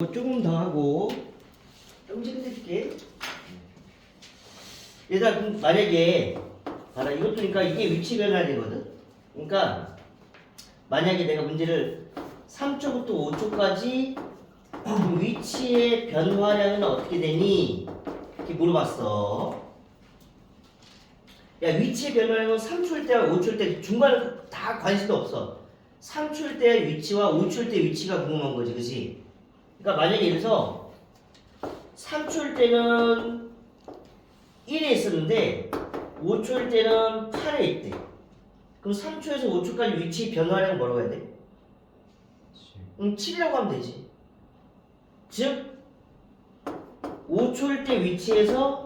뭐 조금 더 하고 조금 해줄게. 얘들아 그럼 만약에 봐라 이것도 그러니까 이게 위치 변환이거든. 그러니까 만약에 내가 문제를 3초부터 5초까지 위치의 변화량은 어떻게 되니? 이렇게 물어봤어. 야 위치의 변화량은 3초일 때와 5초일 때 중간에 다 관심도 없어. 3초일 때 위치와 5초일 때 위치가 궁금한 거지, 그렇지? 그러니까 만약에 들어서 3초일 때는 1에 있었는데 5초일 때는 8에 있대. 그럼 3초에서 5초까지 위치 변화량 뭐라고 해야 돼? 음, 7이라고 하면 되지. 즉 5초일 때 위치에서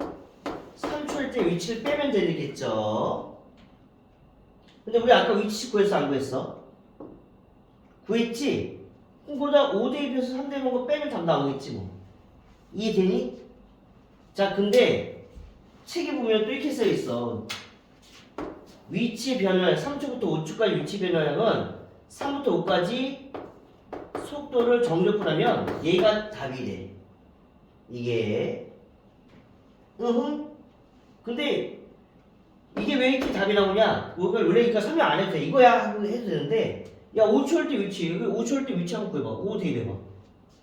3초일 때 위치를 빼면 되겠죠. 근데 우리 아까 위치 구했어 안 구했어? 구했지? 그럼 거기다 5대 2에서 3대 1거 빼면 답 나오겠지 뭐. 이해되니? 자 근데 책에 보면 또 이렇게 써 있어. 위치 변화량 3초부터 5초까지 위치 변화량은 3부터 5까지 속도를 정적분하면 얘가 답이 돼. 이게 으흠. 근데 이게 왜 이렇게 답이 나오냐? 그걸 원래니까 설명 안 해도 돼. 이거야 하고 해도 되는데 야 5초일 때 위치. 여기 5초일 때 위치 한번 구해봐. 5 대입해봐.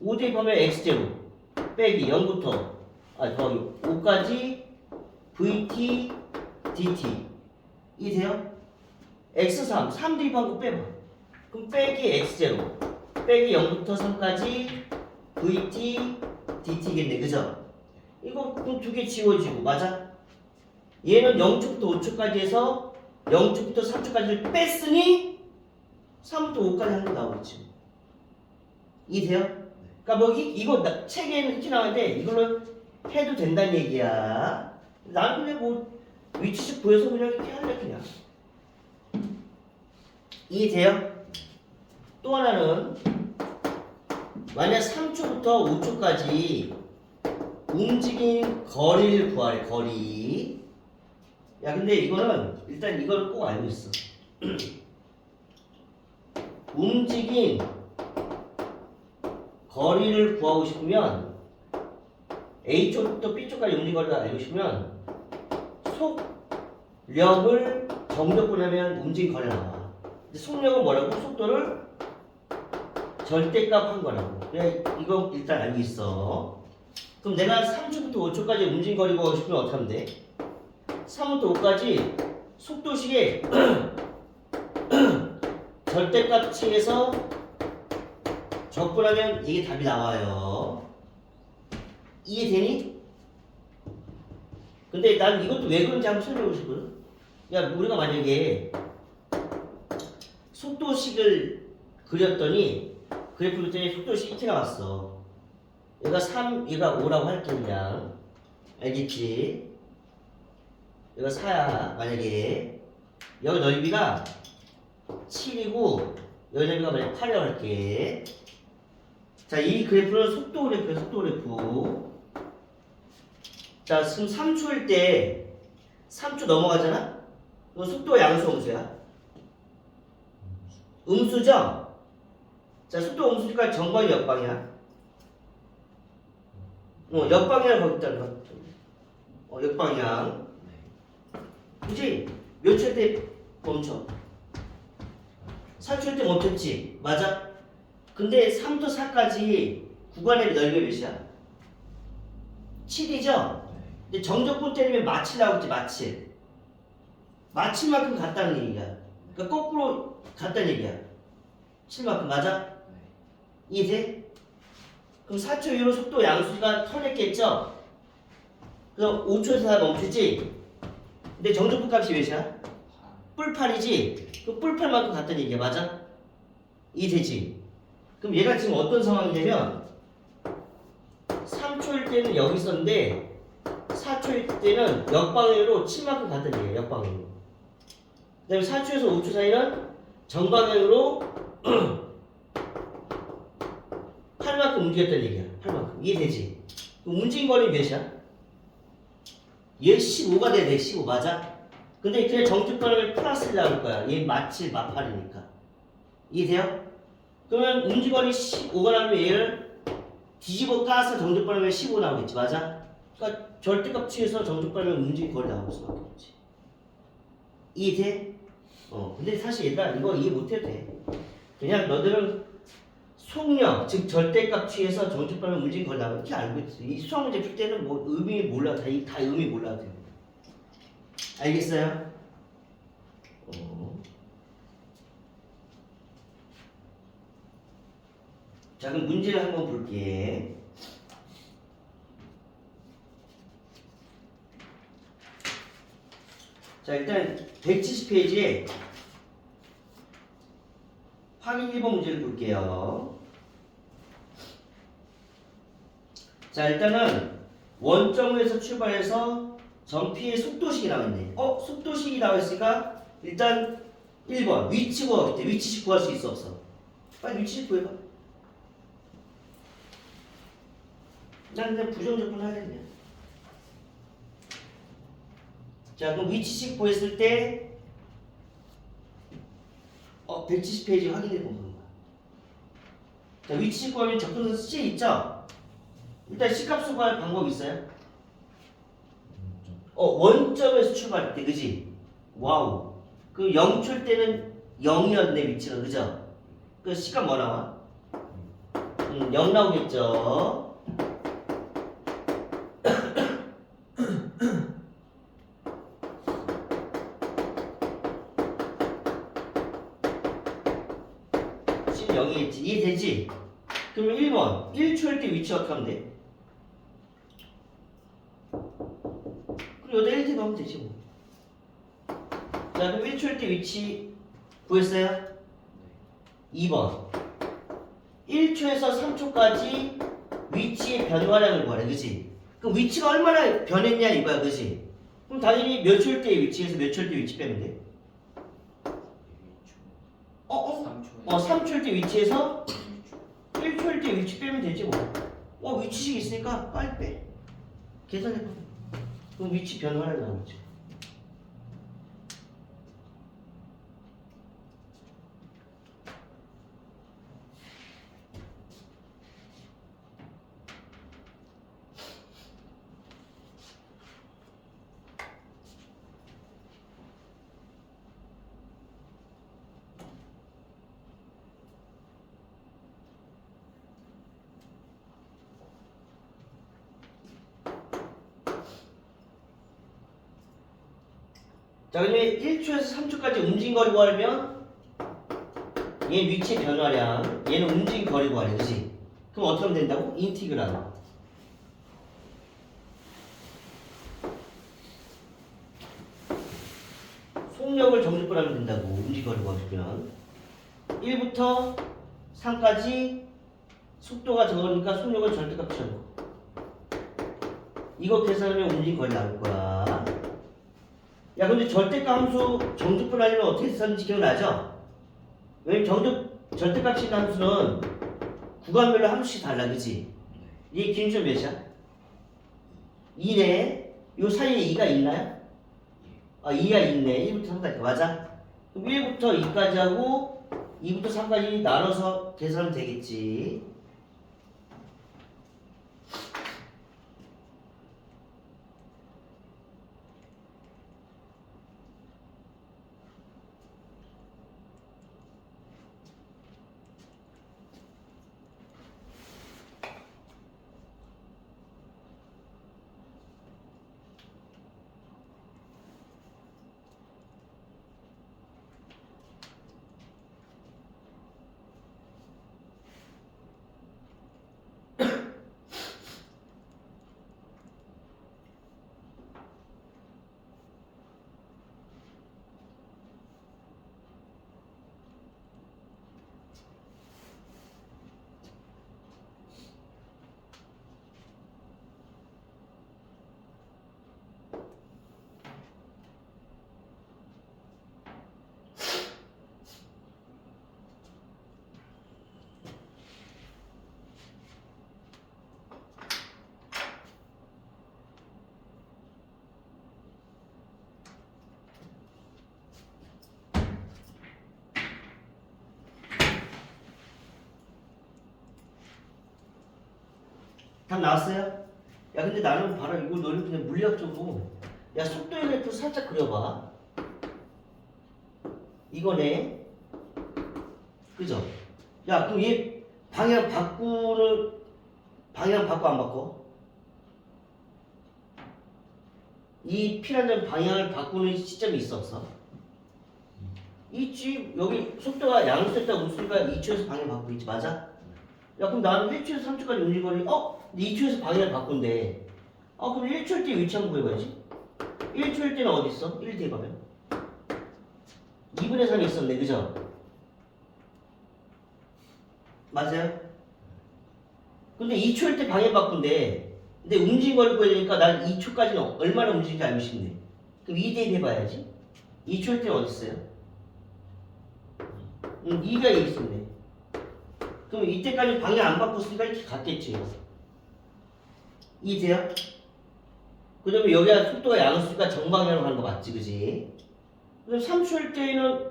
5 대입하면 x0 빼기 0부터. 아 더하기. 5까지 vt dt. 이 돼요? x3 3 대입한 거 빼봐. 그럼 빼기 x0 빼기 0부터 3까지 vt dt겠네. 그죠? 이거 두 개 지워지고 맞아? 얘는 0초부터 5초까지 해서 0초부터 3초까지를 뺐으니 3부터 5까지 하는 거 나오겠지. 이해돼요? 그러니까 뭐 이, 이거 나, 책에는 이렇게 나오는데 이걸로 해도 된다는 얘기야. 나는 그냥 뭐 위치식 보여서 그냥 이렇게 할래 그냥. 이해돼요? 또 하나는 만약 3초부터 5초까지 움직인 거리를 구하래 거리. 야 근데 이거는 일단 이걸 꼭 알고 있어. 움직인 거리를 구하고 싶으면 A쪽부터 B쪽까지 움직인 거리를 알고 싶으면 속력을 정적분하면 움직인 거리가 나와. 속력은 뭐라고? 속도를 절대값 한 거라고. 그래 이거 일단 알고 있어. 그럼 내가 3초부터 5초까지 움직인 거리 구하고 싶으면 어떻게 하면 돼? 3부터 5까지 속도식에 절대값치에서 적분하면 이게 답이 나와요. 이해되니? 근데 난 이것도 왜 그런지 한번 설명해보고 싶거든. 야, 우리가 만약에 속도식을 그렸더니 그래프 그렸더니 속도식이 이렇게 나왔어. 얘가 3, 얘가 5라고 할게 그냥. 알겠지? 얘가 4야 만약에 여기 넓이가 7이고 여기 넓이가 만약 8이라고 할게 자 이 그래프는 속도 그래프야 속도 그래프 자 지금 3초일 때 3초 넘어가잖아? 그럼 속도가 양수 음수야 음수죠? 자 속도 음수니까 정방이 역방이야 어 역방이라고 거기 있다는 거 어, 역방향 그지? 몇초때 멈춰? 4초일 때 멈췄지? 맞아? 근데 3도 4까지 구간의 넓이가 몇이야? 7이죠? 근데 정적분 때리면 마칠 나오겠지 마칠 마칠만큼 같다는 얘기야 그러니까 거꾸로 같다는 얘기야 7만큼 맞아? 이해돼? 그럼 4초 이후로 속도 양수가 턴했겠죠? 그래서 5초에서 다 멈추지? 근데 정적분 값이 몇이야? 뿔팔이지? 그 뿔팔만큼 같다는 얘기야 맞아? 이해되지? 그럼 얘가 지금 어떤 상황이냐면 3초일 때는 여기 있었는데 4초일 때는 역방향으로 7만큼 같다는 얘기야 역방향으로 그 다음에 4초에서 5초 사이는 정방향으로 8만큼 움직였다는 얘기야 8만큼 이해되지? 그럼 움직인 거리 몇이야? 얘 15가 돼, 돼, 15 맞아? 근데 그냥 정직권을 플러스 나올 거야. 얘 마칠 마팔이니까. 이해돼요? 그러면 움직거리 15가 나면 얘를 뒤집어 까서 정적분하면 15 나오겠지 맞아? 그러니까 절대값 취해서 정적분하면 움직임 거리 나올 수밖에 없지 이해돼? 어 근데 사실 얘들아 이거 이해 못해도 돼 그냥 너들은 속력 즉 절대값 취해서 정적분하면 움직임 거리 나오면 이렇게 알고 있어 이 수학 문제 풀 때는 뭐 의미 몰라 다, 이- 다 의미 몰라도 돼 알겠어요? 어. 자 그럼 문제를 한번 볼게. 자 일단 170페이지에 확인 1번 문제를 볼게요. 자 일단은 원점에서 출발해서 전피의 속도식이 나와있네. 어? 속도식이 나와있으니까 일단 1번 위치 구하기 때 위치식 구할 수 있어 없어? 빨리 위치식 구해봐. 난 그냥 부정적분 하겠네. 자, 그럼 위치식 구했을 때, 어, 170페이지 확인해 보는 거야. 자, 위치식 구하면 접근선 C 있죠? 일단 C값 구할 방법 있어요? 어, 원점에서 출발할 때, 그지? 와우. 그 0 출 때는 0이었네, 위치가, 그죠? 그 C값 뭐 나와? 음, 0 나오겠죠? 지금 0이겠지. 이해되지? 그러면 1번. 1초일 때 위치 어떻게 하면 돼? 1대 넣으면 되지 뭐. 자, 그럼 1초일 때 위치 구했어요? 2번. 1초에서 3초까지 위치의 변화량을 구하래, 그지? 그럼 위치가 얼마나 변했냐 이거야, 그지? 그럼 당연히 몇 초일 때 위치에서 몇 초일 때 위치 빼면 돼? 어, 어? 3초에 어, 3초일 때 위치에서 1초일 때 위치 빼면 되지 뭐. 어, 위치식 있으니까 빨리 빼. 계산해봐. 그럼 위치 변화를 나오지. 자, 그러면 1초에서 3초까지 움직임 거리 구하려면 얘 위치 변화량, 얘는 움직임 거리 구하래, 그지? 그럼 어떻게 하면 된다고? 인티그랄. 속력을 정직분하면 된다고, 움직임 거리 구하면. 1부터 3까지 속도가 적으니까 속력을 절대값 치워놓고. 이거 계산하면 움직임 거리 나올 거야. 야 근데 절대값 함수 정적분 하려면 어떻게 썼는지 기억나죠? 왜냐면 정적 절대값 친 함수는 구간별로 함수씩 달라 그지? 이 기준점 몇이야? 2네 요 사이에 2가 있나요? 아 2가 있네 1부터 3까지 맞아? 그럼 1부터 2까지 하고 2부터 3까지 나눠서 계산하면 되겠지 답 나왔어요? 야 근데 나는 바로 이거 너는 그냥 물리학적으로 야 속도의 그래프 살짝 그려봐 이거네 그죠? 야 그럼 얘 방향 바꾸는 방향 바꿔 안 바꿔? 이 P라는 방향을 바꾸는 시점이 있어 없어? 있지 여기 속도가 양수했다 웃으니까 2초에서 방향 바꾸고 있지 맞아? 야 그럼 나는 1초에서 3초까지 움직거리 어? 근데 2초에서 방향을 바꾼대 아 그럼 1초일 때 위치 한번 구해봐야지 1초일 때는 어디 있어? 1 뒤에 가면 2분의 3이 있었네 그죠? 맞아요? 근데 2초일 때 방향 바꾼대 근데 움직임 거리 되니까 난 2초까지는 얼마나 움직인지 알고 싶네 그럼 2 대입 해봐야지 2초일 때는 어디 있어요? 응, 2가 여기 있었네 그럼 이때까지 방향 안 바꿨으니까 이렇게 갔겠지 이해돼요? 그 다음에 여기가 속도가 양수니까 정방향으로 가는 거 맞지 그지? 그럼 3초일 때는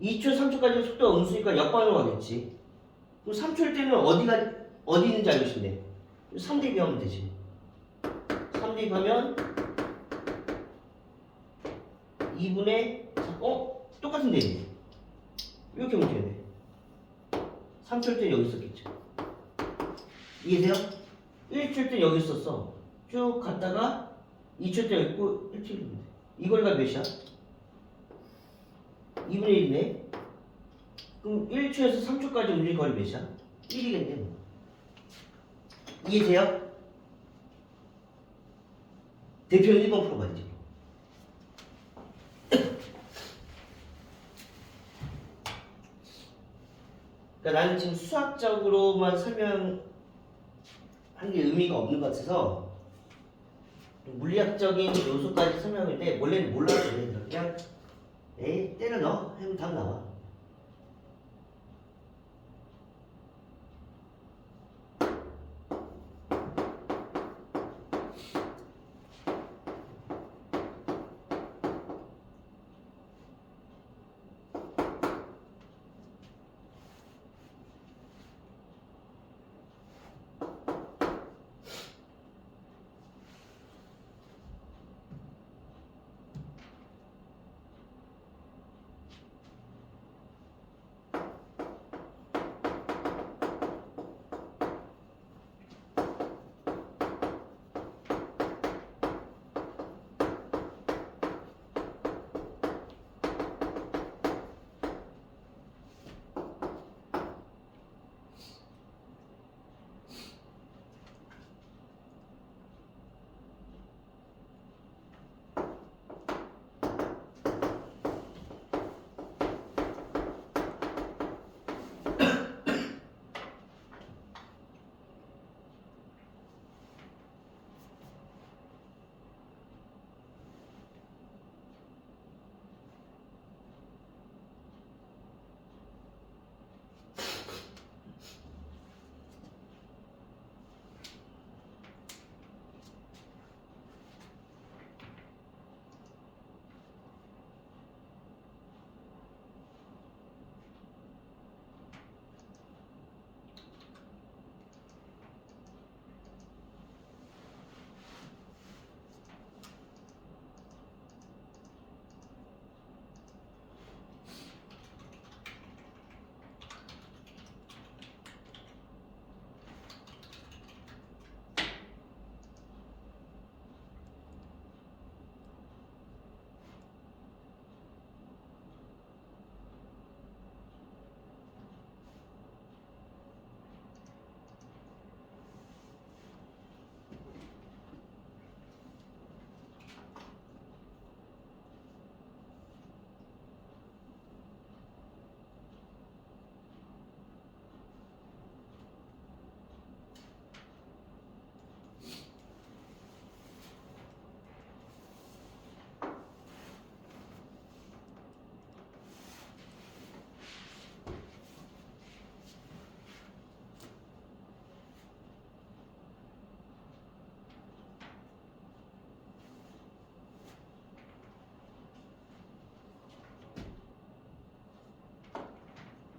2초 3초까지 속도가 음수니까 역방향으로 가겠지 그럼 3초일 때는 어디가 어디 있는지 알고 싶네 3 대비 하면 되지 3 대비 하면 2분의 어? 똑같은 대비 이렇게 하면 되네 3초일 때 여기 있었겠죠 이해돼요? 1초일 때 여기 있었어 쭉 갔다가 2초 때 있고 1초일 때이 거리가 몇이야? 2분의 1이네 그럼 1초에서 3초까지 움직일 거리 몇이야? 1이겠네 뭐. 이해돼요? 대표 1번 풀어봐야지 그러니까 나는 지금 수학적으로만 설명 한 게 의미가 없는 것 같아서 물리학적인 요소까지 설명했는데 원래는 몰라도 돼. 그냥 에이 때려 넣어. 하면 답 나와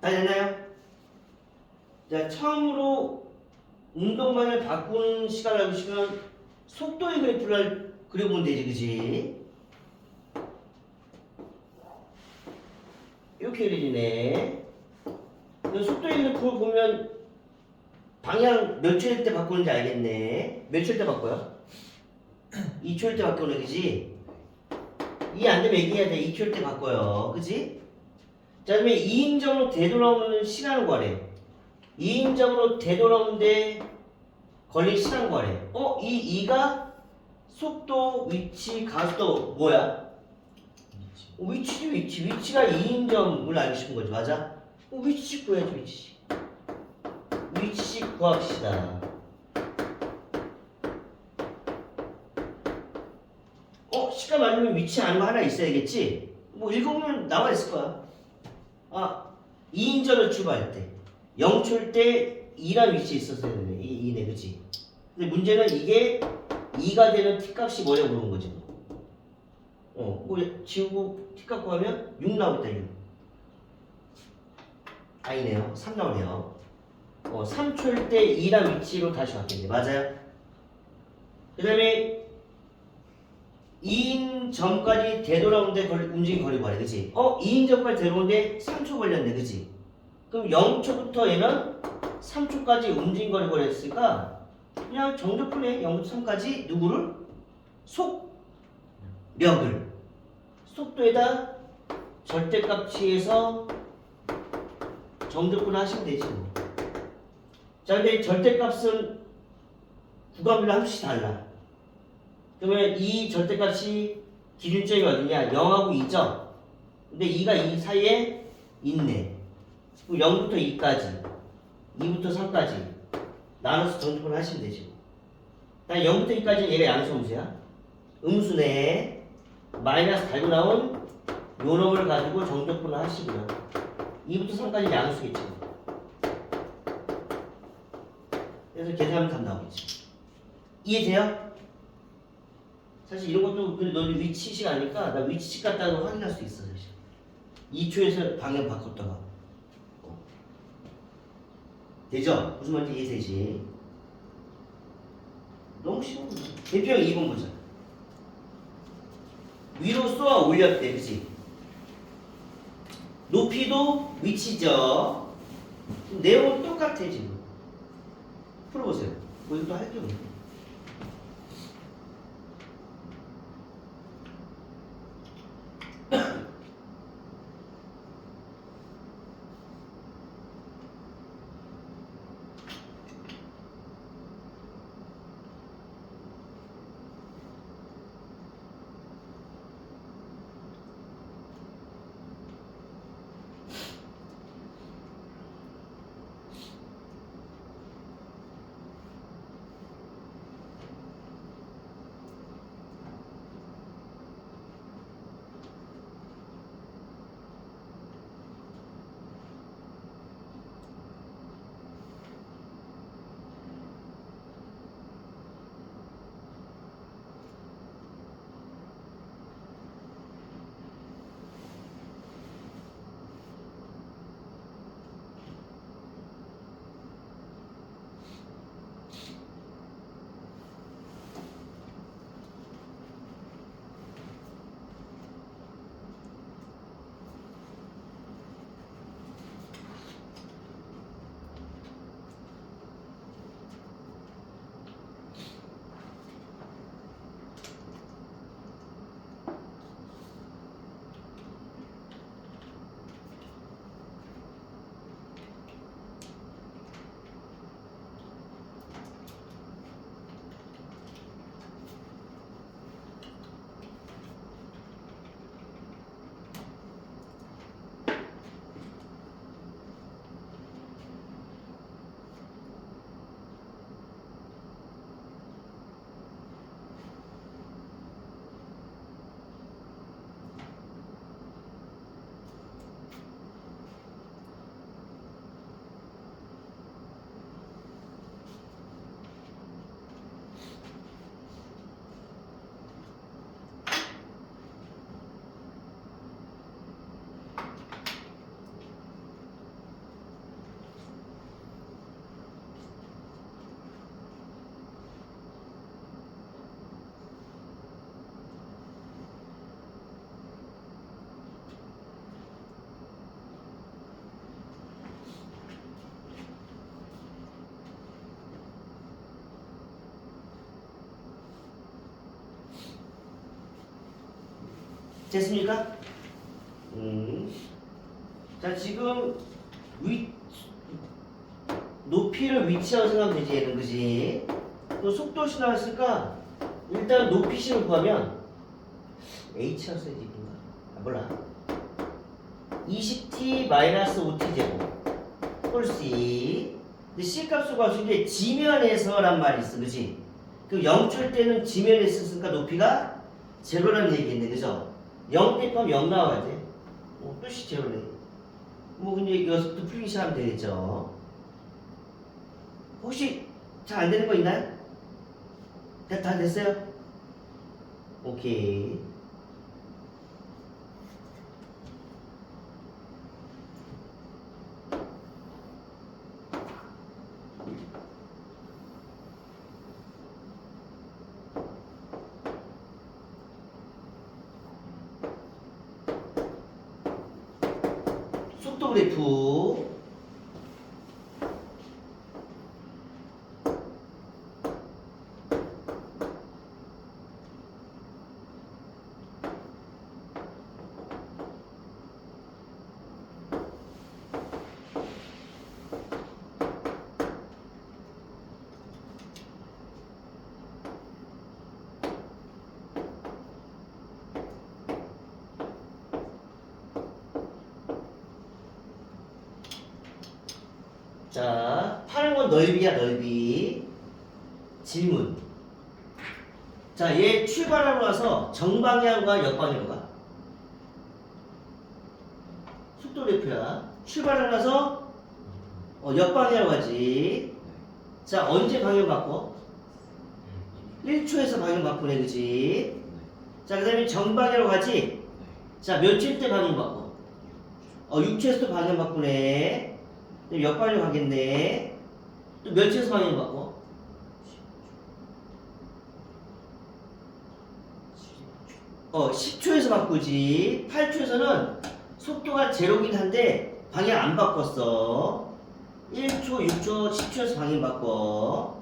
다 됐나요? 자 처음으로 운동만을 바꾸는 시간을 알고 싶으면 속도의 그래프를 그려보면 되지, 그지? 이렇게 그려지네. 이 속도의 그래프를 보면 방향 몇 초일 때 바꾸는지 알겠네. 몇 초일 때 바꿔요? 2초일 때 바꾸는 그지? 이안 되면 얘기해야 돼. 2초일 때 바꿔요. 그지? 자, 그러면 2인점으로 되돌아오는 시간을 구하래. 2인점으로 되돌아오는데 걸린 시간 구하래. 어? 이 2가 속도, 위치, 가속도 뭐야? 어, 위치지 위치. 위치가 2인점을 알고 싶은 거지. 맞아? 어, 위치 구해야지 위치. 위치 구합시다. 어? 시간 맞으면 위치 아는 거 하나 있어야겠지? 뭐 읽어보면 나와 있을 거야. 아, 2인점을 출발할 때 0초일 때 2란 위치에 있었어야 되네. 이, 이네, 그치? 근데 문제는 이게 2가 되는 t값이 뭐냐고 물어본 거지. 뭐. 어, 뭐 지우고 t값 구하면 6 나오겠다, 6. 아니네요. 3 나오네요. 어, 3초일 때 2란 위치로 다시 왔겠네. 맞아요? 그 다음에 2인 점까지 되돌아오는데 걸, 움직임 거리 구하래 그치? 어? 2인 점까지 되돌아오는데 3초 걸렸네 그치? 그럼 0초부터 얘는 3초까지 움직임 거리 구하랬으니까 그냥 정적분해 0부터 3까지 누구를? 속력을 속도에다 절대값 취해서 정적분 하시면 되지 뭐. 자 근데 절대값은 구간별로 한 수씩 달라 그러면 이 절대값이 기준점이 어디냐? 0하고 2죠? 근데 2가 이 사이에 있네. 그럼 0부터 2까지, 2부터 3까지 나눠서 정리를 하시면 되죠. 난 0부터 2까지는 얘가 양수음수야. 음수네. 마이너스 달고 나온 요 놈을 가지고 정적분을 하시고요. 2부터 3까지 양수겠죠. 그래서 계산하면 답 나오겠지. 이해돼요? 사실 이런 것도 근데 너는 위치식 아니까 나 위치식 같다고 확인할 수 있어 사실 2초에서 방향 바꿨다가 어. 되죠? 무슨 말인지 이해되지? 너무 쉬운 거지 대표형 2번 보자 위로 쏘아 올렸대 그치? 높이도 위치죠 내용은 똑같아 지금 풀어보세요 뭐 이것도 할게 없네 됐습니까? 음. 자, 지금 위 높이를 위치하고 생각하면 되지 얘는 그지? 또 속도시 나왔으니까 일단 높이식을 구하면 h라고 써야지 이건가? 아 몰라 20t 마이너스 5t 제곱 홀씨 근데 c 값을 구할 수 있는데 지면에서란 말이 있어 그지? 그 0초일 때는 지면에 있었으니까 높이가 제로라는 얘기인데 그죠? 0 대입하면 0 나와야 돼 어, 뜻이 제로네 뭐 근데 여기서부터 풀기 시작하면 되겠죠 혹시 잘 안 되는 거 있나요? 다, 다 됐어요? 오케이 속도 그래프 자, 파란 건 넓이야, 넓이. 질문. 자, 얘 출발하고 나서 정방향과 역방향으로 가. 속도 그래프야. 출발하고 나서 어, 역방향으로 가지. 자, 언제 방향 바꿔? 1초에서 방향 바꾸네, 그지? 자, 그 다음에 정방향으로 가지. 자, 며칠 때 방향 바꿔? 어, 6초에서 또 방향 바꾸네. 또 역방향 가겠네. 또 며칠에서 방향 바꿔? 어, 10초에서 바꾸지. 8초에서는 속도가 제로긴 한데 방향 안 바꿨어. 1초, 6초, 10초에서 방향 바꿔.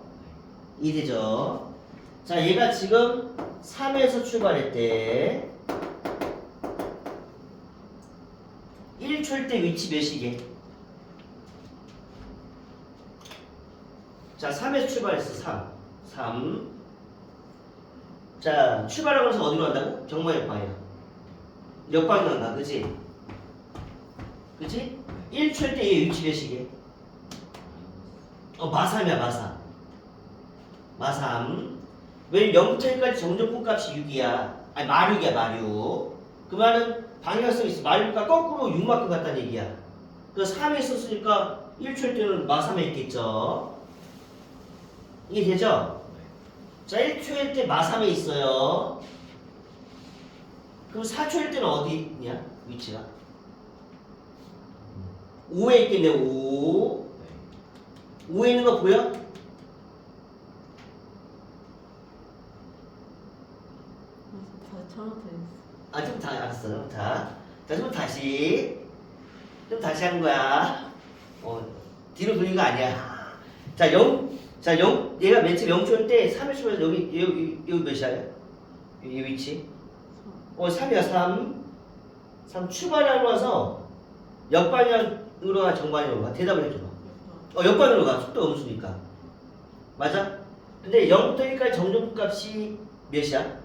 이되죠. 자, 얘가 지금 3에서 출발했대. 1초일 때 위치 몇이게? 자, 3에서 출발했어. 3. 3. 자, 출발하고 나서 어디로 간다고? 정말 방향. 역방향 간다. 그지? 그지? 1초일 때얘 위치 몇이게? 어, 마삼이야, 마삼. 마삼. 왜냐면 0부터 1까지 정적분 값이 6이야. 아니, 마륙이야, 마륙. 그 말은 방향성 있어. 마륙과 거꾸로 6만큼 같다는 얘기야. 그래서 3에 있었으니까 1초일 때는 마삼에 있겠죠. 이게 되죠? 자, 1초일 때 마삼에 있어요. 그럼 4초일 때는 어디 있냐? 위치가? 5에 있겠네, 5. 5에 있는 거 보여? 다 아, 좀 다 알았어. 자, 자, 좀 다시. 좀 다시 하는 거야. 어, 뒤로 돌린 거 아니야. 자, 0. 자, 0. 얘가 맨 처음 0초일 때 3일 초에서 여기, 여기, 여기, 몇이야? 이 위치? 어, 3이야, 3. 3 출발하고 와서 역방향으로 가, 정방향으로 가. 대답을 해줘봐. 어, 역방향으로 가. 속도 음수니까. 맞아? 근데 0부터 1까지 정적 값이 몇이야?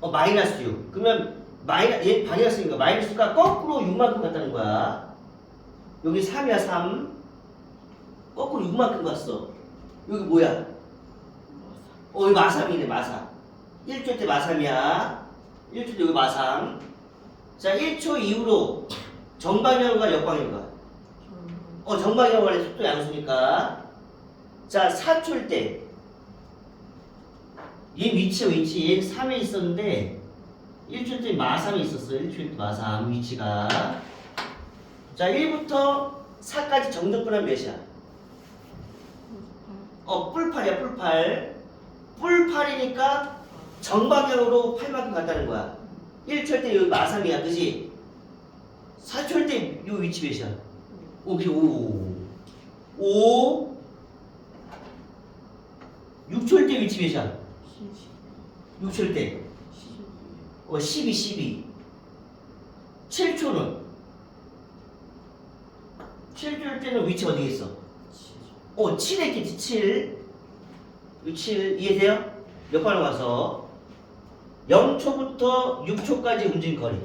어 마이너스 6 그러면 마이너 얘 방향쓰니까 마이너스가 거꾸로 6만큼 갔다는 거야 여기 3이야 3 거꾸로 6만큼 갔어 여기 뭐야? 어 여기 마삼이네 마삼. 1초 때 마삼이야. 1초 때 여기 마삼. 자 1초 이후로 정방향과 역방향과. 어 정방향과 의 속도 양수니까. 자 4초일 때. 얘 위치 위치. 얘 3에 있었는데 1초 때 마삼이 있었어요 1초 때 마삼 위치가. 자 1부터 4까지 정적분하면 몇이야? 어 뿔팔이야 뿔팔 뿔팔이니까 정방향으로 8만큼 갔다는 거야 1초일 때 여기 마삼이야 그지? 4초일 때요 위치 몇이야? 오케이 5 5 6초일 때 위치 몇이야? 10 6초일 때10 어, 뭐 12, 12. 7초는 7초일 때는 위치 어디에 있어? 어, 7에 있겠지, 7. 이 7, 이해돼요? 몇 번을 와서 0초부터 6초까지 움직인 거리.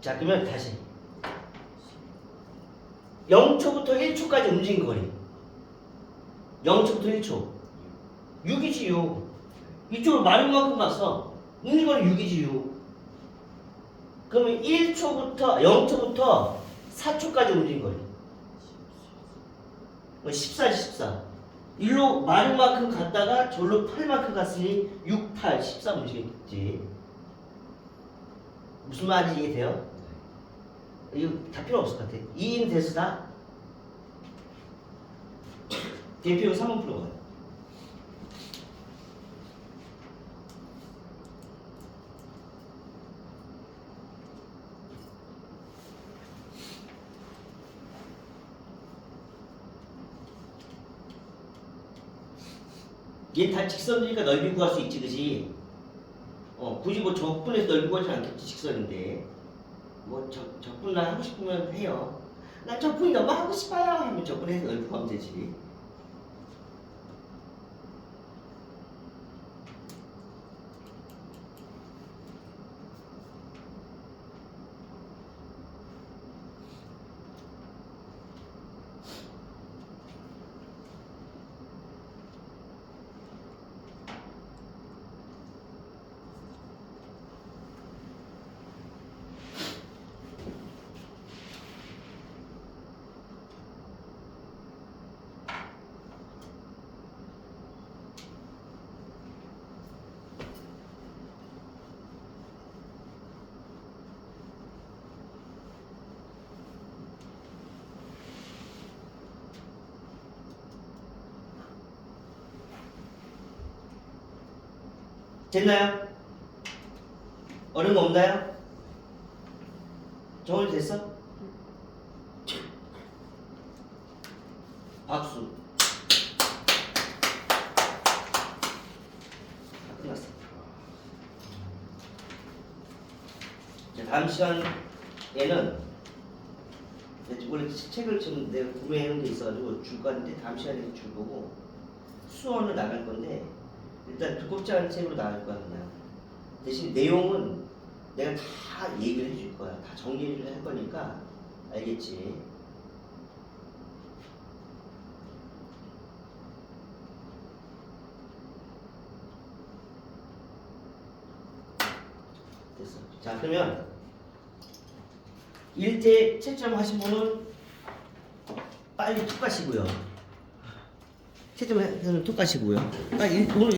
자, 그러면 다시. 0초부터 1초까지 움직인 거리. 0초부터 1초. 6이지 6. 이쪽으로 마른 만큼 갔어. 움직인 거리 6이지 6. 그러면 1초부터 0초부터 4초까지 움직인 거리. 14, 14. 일로 마른 만큼 갔다가 절로 8만큼 갔으니 6, 8, 13 움직였지. 무슨 말인지 이해돼요? 이거 다 필요 없을 것 같아. 2인 대수다. 대표 3번 풀어봐요. 얘 다 직선이니까 넓이 구할 수 있지, 그지? 어, 굳이 뭐 적분해서 넓이 구하지 않겠지, 직선인데. 뭐 적, 적분을 하고 싶으면 해요. 난 적분이 너무 하고 싶어요. 하면 적분해서 넓이 구하면 되지. 됐나요? 어려운 거 없나요? 정리 됐어? 박수. 다 끝났어. 자, 다음 시간에는 이제 원래 책을 지금 내가 구매하는 게 있어가지고 줄 건데 다음 시간에 줄 거고 수원을 나갈 건데 일단 두껍지 않은 책으로 나갈 거야 그냥. 대신 내용은 내가 다 얘기를 해줄 거야. 다 정리를 할 거니까. 알겠지? 됐어. 자 그러면 일대 채점 하신 분은 빨리 툭 가시고요. 채점 하는 툭 가시고요. 빨리 일- 오늘